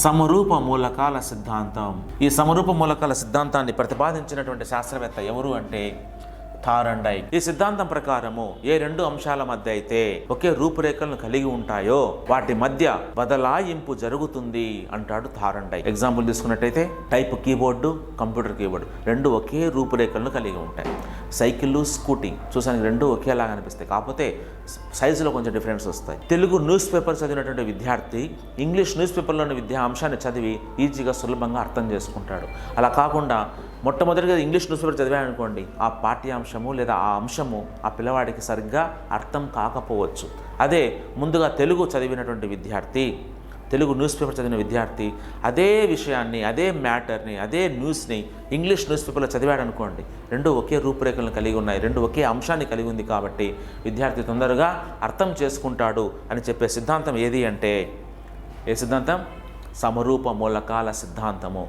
సమరూప మూలకాల సిద్ధాంతం. ఈ సమరూప మూలకాల సిద్ధాంతాన్ని ప్రతిపాదించినటువంటి శాస్త్రవేత్త ఎవరు అంటే థారండై ఈ సిద్ధాంతం ప్రకారము ఏ రెండు అంశాల మధ్య అయితే ఒకే రూపురేఖలను కలిగి ఉంటాయో వాటి మధ్య బదలాయింపు జరుగుతుంది అంటాడు థారండై ఎగ్జాంపుల్ తీసుకున్నట్టయితే టైప్ కీబోర్డు కంప్యూటర్ కీబోర్డు రెండు ఒకే రూపురేఖలను కలిగి ఉంటాయి. సైకిళ్ళు స్కూటీ చూసానికి రెండు ఒకేలాగా అనిపిస్తాయి. కాకపోతే సైజులో కొంచెం డిఫరెన్స్ వస్తాయి. తెలుగు న్యూస్ పేపర్ చదివినటువంటి విద్యార్థి ఇంగ్లీష్ న్యూస్ పేపర్లోని విద్యా అంశాన్ని చదివి ఈజీగా సులభంగా అర్థం చేసుకుంటాడు. అలా కాకుండా మొట్టమొదటిగా ఇంగ్లీష్ న్యూస్ పేపర్ చదివాడనుకోండి ఆ పాఠ్యాంశము లేదా ఆ అంశము ఆ పిల్లవాడికి సరిగ్గా అర్థం కాకపోవచ్చు. అదే ముందుగా తెలుగు చదివినటువంటి విద్యార్థి తెలుగు న్యూస్ పేపర్ చదివిన విద్యార్థి అదే విషయాన్ని అదే మ్యాటర్ని అదే న్యూస్ని ఇంగ్లీష్ న్యూస్ పేపర్లో చదివాడు అనుకోండి రెండు ఒకే రూపురేఖలను కలిగి ఉన్నాయి రెండు ఒకే అంశాన్ని కలిగి ఉంది కాబట్టి విద్యార్థి తొందరగా అర్థం చేసుకుంటాడు అని చెప్పే సిద్ధాంతం ఏది అంటే ఏ సిద్ధాంతం? సమరూప మూలకాల సిద్ధాంతము.